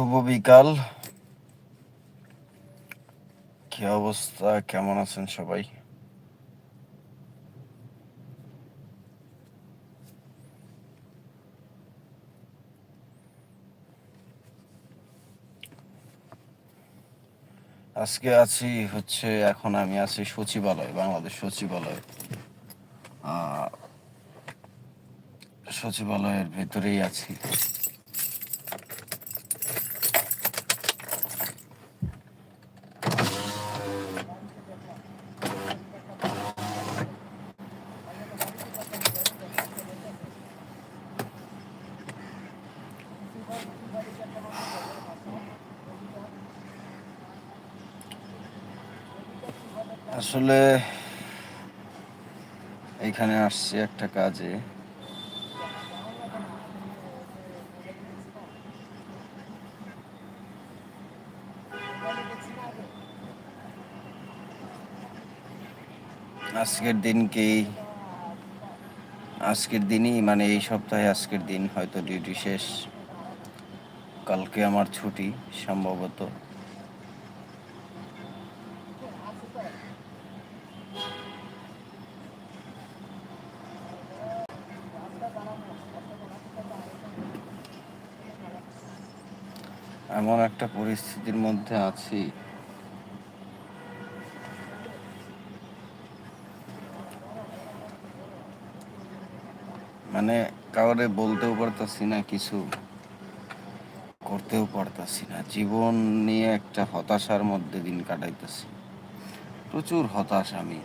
শুভ বিকাল। কি অবস্থা? কেমন আছেন সবাই? আজকে আছি হচ্ছে, এখন আমি আছি সচিবালয়, বাংলাদেশ সচিবালয়। সচিবালয়ের ভেতরেই আছি। আসলে এখানে আসছি একটা কাজে। আজকের দিনকেই আজকের দিনই মানে এই সপ্তাহে আজকের দিন, হয়তো ডিউটি শেষ। কালকে আমার ছুটি, সম্ভবত। এমন একটা পরিস্থিতির মধ্যে আছি। মানে কাউরে বলতেও পারতাছি না, কিছু করতেও পারতাছি না। জীবন নিয়ে একটা হতাশার মধ্যে দিন কাটাইতেছি। প্রচুর হতাশ আমি।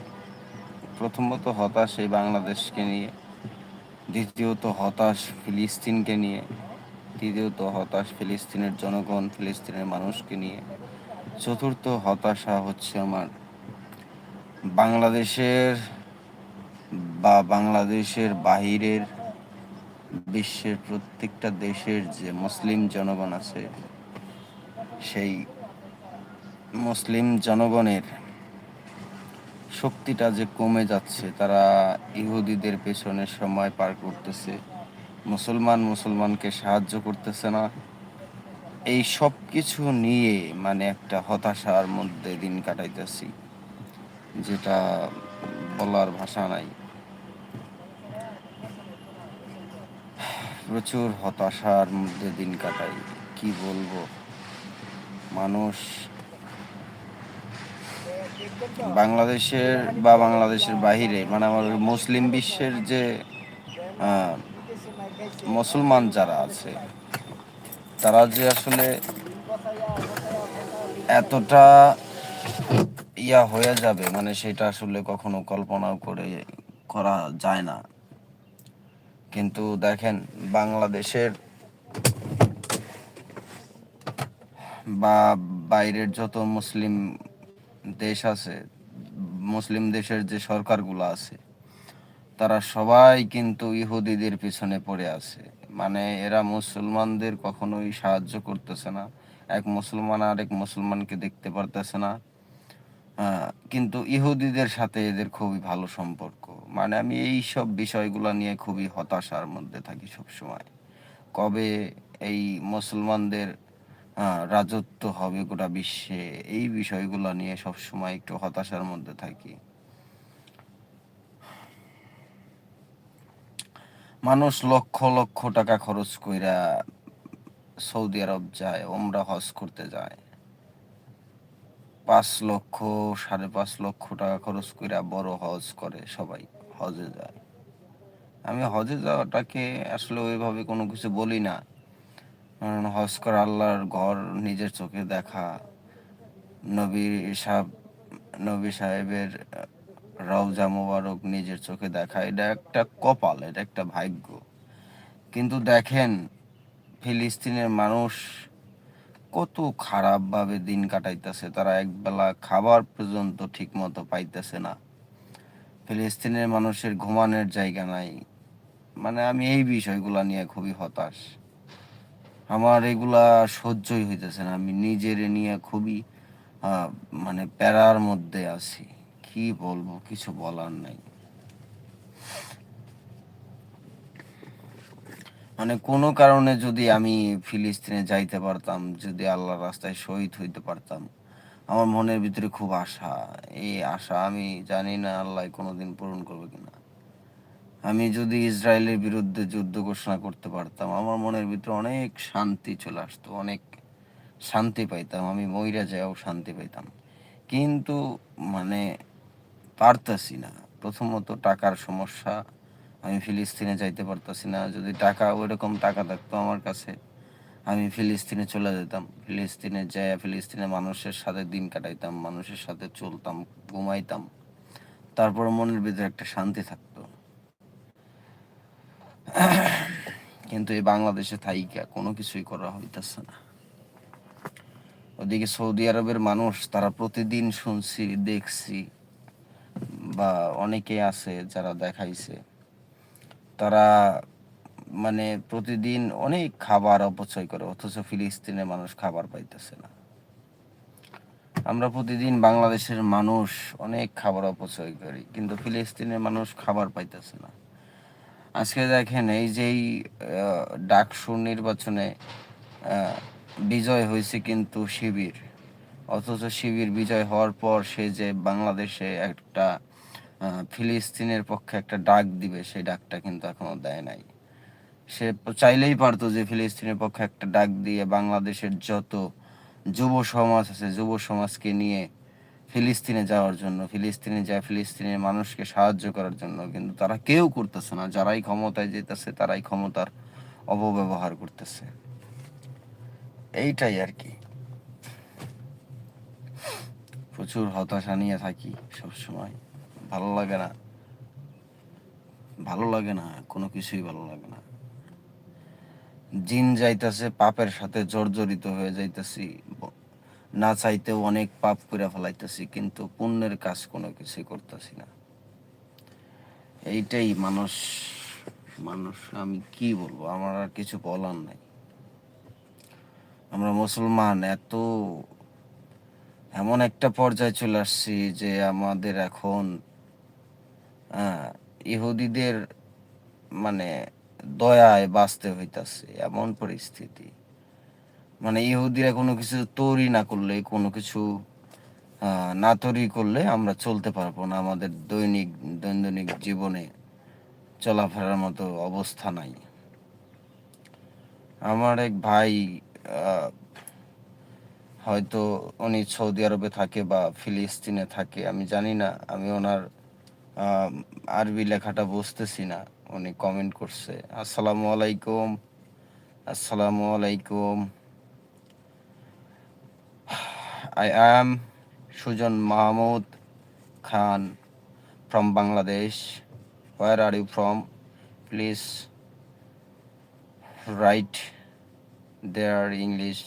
প্রথমত হতাশ এই বাংলাদেশকে নিয়ে, দ্বিতীয়ত হতাশ ফিলিস্তিনকে নিয়ে। তৃতীয়ত হতাশ ফিলিস্তিনের জনগণ, ফিলিস্তিনের মানুষকে নিয়ে। চতুর্থ হতাশা হচ্ছে আমার বাংলাদেশের বা বাংলাদেশের বাহিরের বিশ্বের প্রত্যেকটা দেশের যে মুসলিম জনগণ আছে, সেই মুসলিম জনগণের শক্তিটা যে কমে যাচ্ছে, তারা ইহুদিদের পেছনে সময় পার করতেছে। মুসলমান মুসলমানকে সাহায্য করতেছে না। এই সব কিছু নিয়ে মানে একটা হতাশার মধ্যে দিন কাটাইতেছি, যেটা বলার ভাষা নাই। প্রচুর হতাশার মধ্যে দিন কাটাই, কি বলব? মানুষ বাংলাদেশের বা বাংলাদেশের বাহিরে মানে আমার মুসলিম বিশ্বের যে মুসলমান যারা আছে, তারা যে আসলে এতটা ইয়া হয়ে যাবে মানে সেটা আসলে কখনো কল্পনা করে করা যায় না। কিন্তু দেখেন, বাংলাদেশের বা বাইরের যত মুসলিম দেশ আছে, মুসলিম দেশের যে সরকারগুলো আছে তারা সবাই কিন্তু ইহুদিদের পিছনে পড়ে আছে। মানে এরা মুসলমানদের কখনোই সাহায্য করতেছে না। এক মুসলমান আরেক মুসলমানকে দেখতে পারতেছে না। কিন্তু ইহুদিদের সাথে এদের খুবই ভালো সম্পর্ক। মানে আমি এই সব বিষয়গুলো নিয়ে খুবই হতাশার মধ্যে থাকি সব সময় কবে এই মুসলমানদের রাজত্ব হবে গোটা বিশ্বে, এই বিষয়গুলো নিয়ে সব সময় একটু হতাশার মধ্যে থাকি। মানুষ লক্ষ লক্ষ টাকা খরচ কইরা সৌদি আরব যায় ওমরা হজ করতে যায়। পাঁচ লক্ষ, সাড়ে পাঁচ লক্ষ টাকা খরচ কইরা বড় হজ করে, সবাই হজে যায়। আমি হজে যাওয়াটাকে আসলে ওইভাবে কোনো কিছু বলি না। কারণ হজ করা আল্লাহর ঘর, নিজের চোখে দেখা। নবী সাহেব নবী সাহেবের রওজা মোবারক নিজের চোখে দেখা, এটা একটা কপাল, এটা একটা ভাগ্য। কিন্তু দেখেন, ফিলিস্তিনের মানুষ কত খারাপভাবে দিন কাটাইতেছে, তারা একবেলা খাবার পর্যন্ত ঠিক মতো পাইতেছে না। ফিলিস্তিনের মানুষের ঘুমানোর জায়গা নাই। মানে আমি এই বিষয়গুলা নিয়ে খুবই হতাশ। আমার এগুলা সহ্যই হইতেছে না। আমি নিজের নিয়ে খুবই মানে প্যারার মধ্যে আছি। কি বলব, কিছু বলার নাই। মানে কোনো কারণে যদি আমি ফিলিস্তিনে যাইতে পারতাম, যদি আল্লাহর রাস্তায় শহীদ হইতে পারতাম, আমার মনের ভিতরে খুব আশা। এই আশা আমি জানি না আল্লাহ কোনোদিন পূরণ করবে কিনা। আমি যদি ইসরায়েলের বিরুদ্ধে যুদ্ধ ঘোষণা করতে পারতাম, আমার মনের ভিতরে অনেক শান্তি চলে আসতো, অনেক শান্তি পাইতাম। আমি মইরা যাও শান্তি পাইতাম। কিন্তু মানে পারতাছি না। প্রথমত টাকার সমস্যা, আমি ফিলিস্তিনে যাইতে পারতাছি না। যদি টাকা, ওইরকম টাকা থাকতো আমার কাছে, আমি ফিলিস্তিনে চলে যেতাম। ফিলিস্তিনে যাই ফিলিস্তিনে মানুষের সাথে দিন কাটাইতাম, মানুষের সাথে চলতাম, ঘুমাইতাম। তারপর মনের ভিতরে একটা শান্তি থাকতো। কিন্তু এই বাংলাদেশে থাইকা কোনো কিছুই করা হইতেছে না। ওদিকে সৌদি আরবের মানুষ, তারা প্রতিদিন শুনছি, দেখছি বা অনেকে আছে যারা দেখাইছে, তারা মানে প্রতিদিন অনেক খাবার অপচয় করে, অথচ ফিলিস্তিনের মানুষ খাবার পাইতেছে না। আমরা প্রতিদিন বাংলাদেশের মানুষ অনেক খাবার অপচয় করি, কিন্তু ফিলিস্তিনের মানুষ খাবার পাইতেছে না। আজকে দেখেন এই যেই ডাকসু নির্বাচনে বিজয় হয়েছে কিন্তু শিবির, অথচ শিবির বিজয় হওয়ার পর সে যে বাংলাদেশে একটা ফিলিস্তিনের পক্ষে একটা ডাক দিবে, সেই ডাকটা কিন্তু এখনও দেয় নাই। সে চাইলেই পারতো যে ফিলিস্তিনের পক্ষে একটা ডাক দিয়ে বাংলাদেশের যত যুব সমাজ আছে, যুব সমাজকে নিয়ে ফিলিস্তিনে যাওয়ার জন্য, ফিলিস্তিনে যায়, ফিলিস্তিনের মানুষকে সাহায্য করার জন্য, কিন্তু তারা কেউ করতেছে না। যারাই ক্ষমতায় যেতেছে, তারাই ক্ষমতার অপব্যবহার করতেছে। এইটাই আর কি। প্রচুর হতাশা নিয়ে থাকি সবসময়। ভালো লাগে না। ভালো লাগে না, কোনো কিছুই ভালো লাগে না। জিন যাইতাছে, পাপের সাথে জর্জরিত হয়ে যাইতাছি না চাইতেও অনেক পাপ করে ফেলাইতেছি, কিন্তু পুণ্যের কাজ কোনো কিছুই করতেছি না। এইটাই মানুষ মানুষ, আমি কি বলব, আমার আর কিছু বলার নাই। আমরা মুসলমান, এত, এমন একটা পর্যায়ে চলে আসছি যে আমাদের এখন ইহুদিদের মানে দয়ায় বাঁচতে হইতাছে এমন পরিস্থিতি। মানে ইহুদিরা কোনো কিছু তৈরি না করলে, কোনো কিছু না তৈরি করলে আমরা চলতে পারব না। আমাদের দৈনিক, দৈনন্দিন জীবনে চলাফেরার মতো অবস্থা নাই। আমার এক ভাই হয়তো উনি সৌদি আরবে থাকে বা ফিলিস্তিনে থাকে, আমি জানি না। আমি ওনার আরবি লেখাটা বুঝতেছি না। উনি কমেন্ট করছে, আসসালামু আলাইকুম আসসালামু আলাইকুম। I am Sujon Mahmud Khan from Bangladesh where are you from please write there English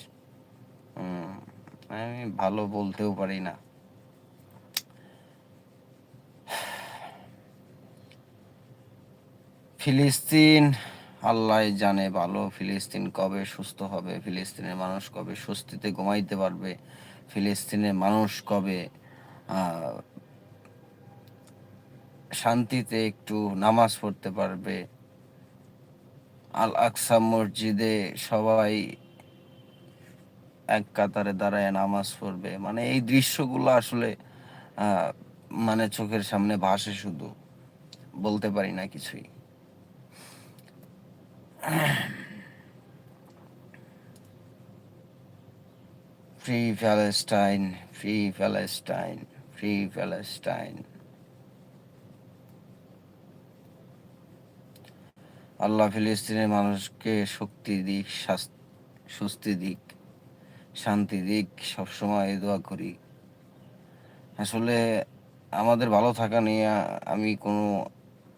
আমি ভালো বলতেও পারি না। ফিলিস্তিন, আল্লাহ জানে ভালো, ফিলিস্তিন কবে সুস্থ হবে, ফিলিস্তিনের মানুষ কবে স্বস্তিতে ঘুমাইতে পারবে, ফিলিস্তিনের মানুষ কবে শান্তিতে একটু নামাজ পড়তে পারবে। আল আকসা মসজিদে সবাই এক কাতারে দাঁড়ায় নামাজ পড়বে। মানে এই দৃশ্যগুলো আসলে মানে চোখের সামনে ভাসে শুধু। বলতে পারি না কিছুই। Free Palestine free Palestine free Palestine আল্লাহ ফিলিস্তিনের মানুষকে শক্তি দিক স্বস্তি দিক, শান্তি দিক, সবসময় দোয়া করি। আসলে আমাদের ভালো থাকা নিয়ে আমি কোনো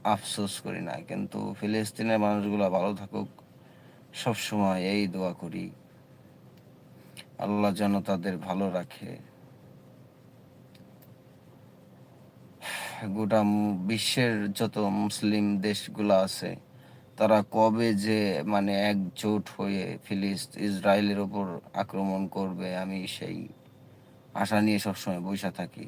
আফসোস করি না, কিন্তু ফিলিস্তিনের মানুষগুলো ভালো থাকুক, সবসময় এই দোয়া করি। আল্লাহ যেন তাদের ভালো রাখে। গোটা বিশ্বের যত মুসলিম দেশগুলো আছে, তারা কবে যে মানে একজোট হয়ে ফিলিস্ত, ইসরায়েলের ওপর আক্রমণ করবে, আমি সেই আশা নিয়ে সবসময় বসে থাকি।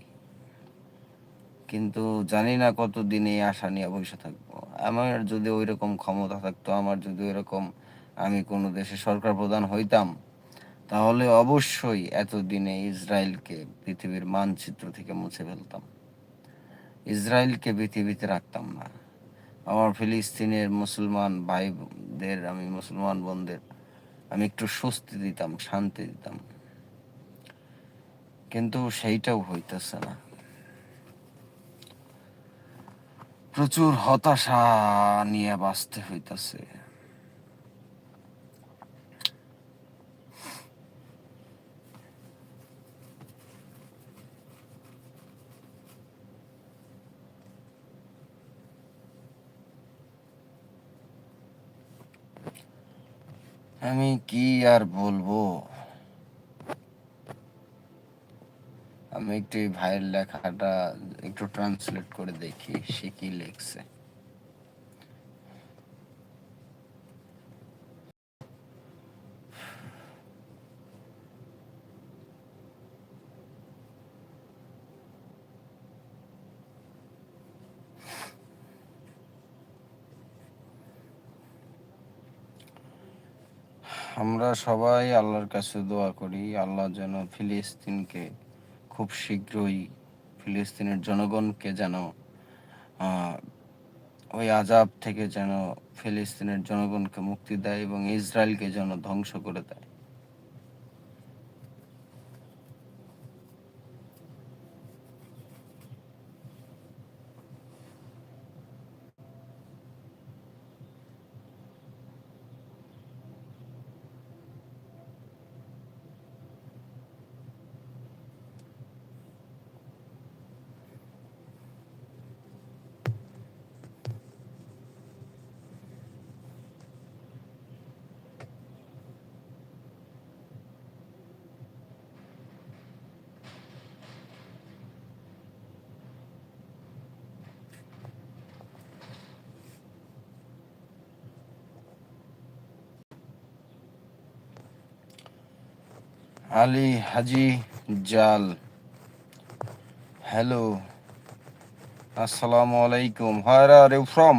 কিন্তু জানি না কতদিন এই আশা নিয়ে বসে থাকব। আমার যদি ওই রকম ক্ষমতা থাকতো, আমার যদি ওই রকম আমি কোনো দেশে সরকার প্রধান হইতাম, তাহলে অবশ্যই এতদিনে ইসরায়েলকে পৃথিবীর মানচিত্র থেকে মুছে ফেলতাম। ইসরায়েলকে পৃথিবীতে রাখতাম না। আমার ফিলিস্তিনের মুসলমান ভাইদের, আমি মুসলমান বোনদের, আমি একটু স্বস্তি দিতাম, শান্তি দিতাম। কিন্তু সেইটাও হইতেছে না। প্রচুর হতাশা নিয়ে বাঁচতে হইতাছে। আমি কি আর বলব? আমি একটু ভাইয়ের লেখাটা একটু ট্রান্সলেট করে দেখি, সে কি লিখছে। আমরা সবাই আল্লাহর কাছে দোয়া করি, আল্লাহ যেন ফিলিস্তিনকে খুব শীঘ্রই ফিলিস্তিনের জনগণকে যেন ওই আজাব থেকে যেন ফিলিস্তিনের জনগণকে মুক্তি দেয় এবং ইসরায়েলকে যেন ধ্বংস করে দেয়। আলী হাজি জাল। হ্যালো আসসালামু আলাইকুম। হায়রা আর ইউ ফ্রম